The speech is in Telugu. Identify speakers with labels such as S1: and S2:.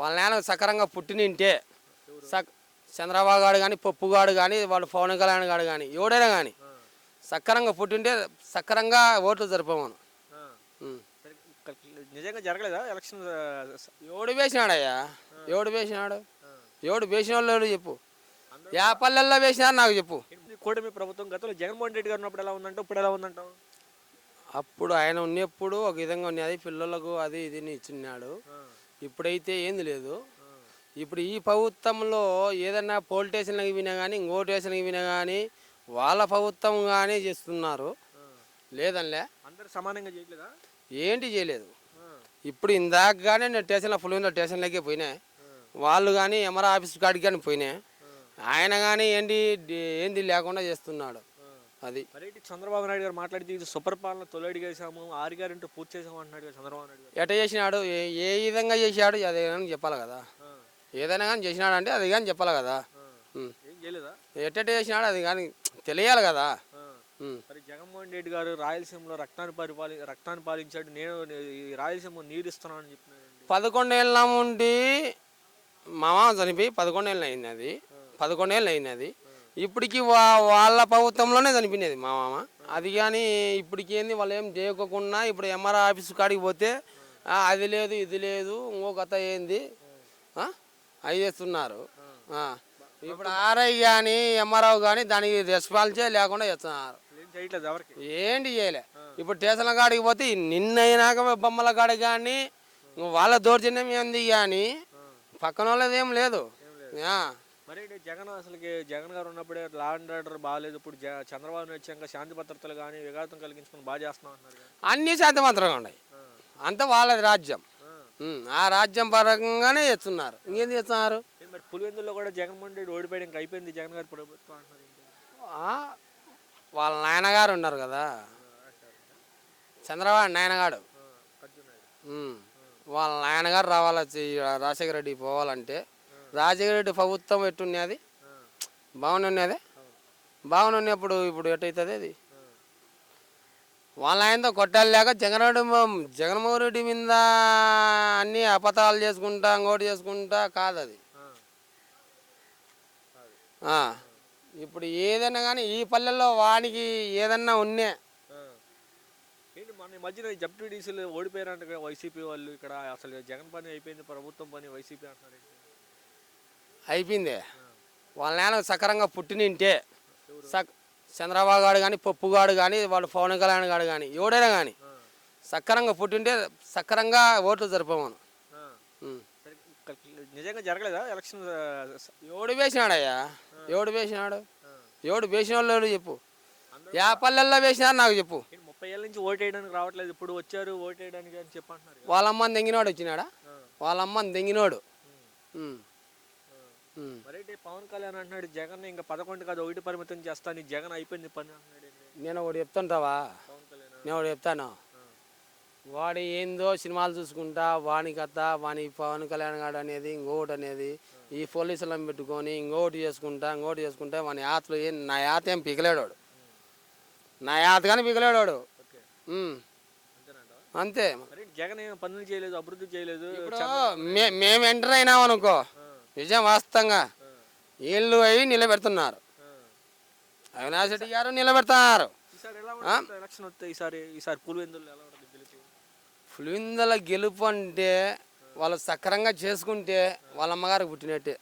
S1: వాళ్ళ నాన్న సకరంగా పుట్టినింటే సక్ చంద్రబాబు గారు కానీ పప్పుగాడు కానీ వాడు పవన్ కళ్యాణ్ గాడు కానీ ఎవడైనా కానీ సక్కరంగా పుట్టింటే సక్కరంగా ఓట్లు జరిపామను
S2: నిజంగా జరగలేదా ఎలక్షన్
S1: ఎవడు వేసినాడయ్యా? ఎవడు వేసినాడు? ఎవడు వేసిన వాళ్ళు చెప్పు యా పల్లెల్లో వేసినారు నాకు చెప్పు.
S2: కూటమి ప్రభుత్వం గతంలో జగన్మోహన్ రెడ్డి గారు ఉన్నప్పుడు ఎలా ఉందంటావు? ఇప్పుడు ఎలా ఉందంటావు?
S1: అప్పుడు ఆయన ఉన్నప్పుడు ఒక విధంగా ఉన్నది పిల్లలకు అది ఇది ఇచ్చిన్నాడు ఇప్పుడైతే ఏంది లేదు. ఇప్పుడు ఈ ప్రభుత్వంలో ఏదన్నా పోలీస్ స్టేషన్లకు వినా కానీ ఇంకో స్టేషన్కి వినా కానీ వాళ్ళ ప్రభుత్వం కానీ చేస్తున్నారు. లేదనిలే.
S2: అందరు సమానంగా చేయట్లేదా?
S1: ఏంటి చేయలేదు. ఇప్పుడు ఇందాక కానీ నేను స్టేషన్లో ఫుల్ స్టేషన్లోకి పోయినా. వాళ్ళు కానీ ఎంఆర్ ఆఫీస్ కాడికి కానీ పోయినా. ఆయన కానీ ఏంటి ఏంది లేకుండా చేస్తున్నాడు. అది.
S2: ఏంటి చంద్రబాబు నాయుడు గారు మాట్లాడితే ఇది సుపరిపాలన తొలడి చేసాము ఆరు గారింటూ పూర్తి చేసాము అంటున్నాడు కదా చంద్రబాబు నాయుడు గారు.
S1: ఎట చేసినాడు? ఏ ఏ విధంగా చేశాడు? అదే కానీ చెప్పాలి కదా. ఏదైనా కానీ చేసినాడు అంటే అది కానీ చెప్పాలి కదా.
S2: ఏం చేయలేదా?
S1: ఎట్టెట చేసినాడు? అది కానీ తెలియాలి కదా.
S2: మరి జగన్మోహన్ రెడ్డి గారు రాయలసీమలో రక్తాన్ని పరిపాలి రక్తాన్ని పాలించాడు. నేను ఈ రాయలసీమ నీరు ఇస్తున్నాను అని చెప్పినాడండి.
S1: పదకొండేళ్ళ ఉండి మా మామ చనిపోయి పదకొండేళ్ళు అయింది అది. పదకొండేళ్ళు అయింది అది. ఇప్పటికి వా వాళ్ళ ప్రభుత్వంలోనే చనిపోయినది మా మామ. అది కానీ ఇప్పటికి ఏంది వాళ్ళు ఏం చేయకోకుండా ఇప్పుడు ఎంఆర్ ఆఫీస్ కాడికి పోతే "ఆ, అది లేదు ఇది లేదు ఇంకో కథ ఏంది? ఆ? అవి చేస్తున్నారు. ఇప్పుడు ఆర్ఐ కానీ ఎంఆర్ఓ కానీ దానికి రెస్పాన్సే లేకుండా చేస్తున్నారు. ఏంటి చేయలే? ఇప్పుడు స్టేషన్ల కాడికి పోతే నిన్నైనాక బొమ్మల కాడికి కానీ వాళ్ళ దౌర్జన్యం ఏంది కానీ పక్కన వాళ్ళది ఏం లేదు.
S2: మరి జగన్ అసలుకి జగన్ గారు ఉన్నప్పుడే లా అండ్ ఆర్డర్ బాగాలేదు ఇప్పుడు జ- చంద్రబాబు నాయుడు వచ్చాక శాంతి భద్రతలు కానీ విఘాతం కలిగించుకొని బాగా చేస్తున్నాం అంటున్నారు కదా.
S1: అన్నీ శాంతిమంతంగా ఉన్నాయి. అంతా వాళ్ళది రాజ్యం. ఉమ్, ఆ రాజ్యం పరంగానే చేస్తున్నారు. ఇంకేం చేస్తున్నారు?
S2: ఏ మరి పులివెందుల్లో కూడా జగన్మోహన్ రెడ్డి ఓడిపోయాడు ఇంకా అయిపోయింది జగన్ గారి ప్రభుత్వం అంటున్నారు ఏంటి?
S1: ఆ, వాళ్ళ నాయనగారు ఉన్నారు కదా. చంద్రబాబు నాయనగాడు.
S2: ఆ, అర్జున్ నాయుడు.
S1: ఉమ్. వాళ్ళ నాయనగారు రావాలి రాజశేఖర రెడ్డి పోవాలంటే రాజశేఖర రెడ్డి ప్రభుత్వం ఎట్టున్నది?
S2: ఆ,
S1: బాగున్నది? బాగున్నప్పుడు ఇప్పుడు ఎట్టయితుంది అది? వాళ్ళ ఆయనతో కొట్టాలి లేక జగన్ రెడ్డి జగన్మోహన్ రెడ్డి మీద అన్ని అపతాలు చేసుకుంటా ఇంకోటి చేసుకుంటా కాదు అది ఇప్పుడు ఏదైనా కానీ ఈ పల్లెల్లో వానికి ఏదన్నా ఉన్నే.
S2: మన మధ్యన జడ్పీటీసీలు ఓడిపోయారంట వైసీపీ వాళ్ళు ఇక్కడ అసలు జగన్ పని అయిపోయింది ప్రభుత్వం పని వైసీపీ అంటున్నారు
S1: అయిపోయింది. వాళ్ళ నాన్న సకరంగా పుట్టినింటే సక్ చంద్రబాబు గాడు కానీ పప్పుగాడు కానీ వాడు పవన్ కళ్యాణ్ గాడు కానీ ఎవడైనా కానీ
S2: ఆ.
S1: సక్కరంగా పుట్టింటే సక్కరంగా ఓట్లు జరిపామను
S2: నిజంగా జరగలేదా ఎలక్షన్?
S1: ఎవడు వేసినాడయ్యా? ఎవడు వేసినాడు. ఎవడు వేసిన వాళ్ళు చెప్పు? యా పల్లెల్లో వేసినారు నాకు చెప్పు.
S2: ముప్పై ఏళ్ళ నుంచి ఓటేయడానికి రావట్లేదు. ఇప్పుడు వచ్చారు ఓటేయడానికి అని చెప్పంటున్నారు కదా.
S1: వాళ్ళ అమ్మని దెంగినోడు వచ్చినాడా?
S2: ఆ.
S1: వాళ్ళ అమ్మని దెంగినోడు.
S2: మరేంటి పవన్ కళ్యాణ్ అంటున్నాడు జగన్ ఇంకా పదకొండు కాదు ఒకటి పరిమితం చేస్తాను జగన్ అయిపోయింది పని అంటున్నాడు?
S1: నేను ఒకటి చెప్తుంటావా నేను ఒకటి చెప్తాను. వాడు ఏందో సినిమాలు చూసుకుంటా వాని కథ వాని పవన్ కళ్యాణ్ గాడు అనేది ఇంకోటి అనేది ఈ పోలీసులను పెట్టుకొని ఇంకోటి చేసుకుంటా ఇంకోటి చేసుకుంటా వాని యాతలు ఏం నా యాత ఏం పిగలేడు వాడు. నా యాత కానీ పిగలేడు వాడు.
S2: ఓకే
S1: ఉమ్,
S2: అంతేనంట
S1: అంతే
S2: జగన్ ఏం పనులు చేయలేదు అభివృద్ధి చేయలేదు
S1: మేము ఎంటర్ అయినాం అనుకో
S2: ఆ.
S1: నిజం వాస్తవంగా. వీళ్ళు అవి నిలబెడుతున్నారు. అవినాష్ రెడ్డి గారు
S2: ఈసారి పులివెందులు
S1: గెలుపు అంటే వాళ్ళు సక్రంగా చేసుకుంటే వాళ్ళ అమ్మగారికి పుట్టినట్టే.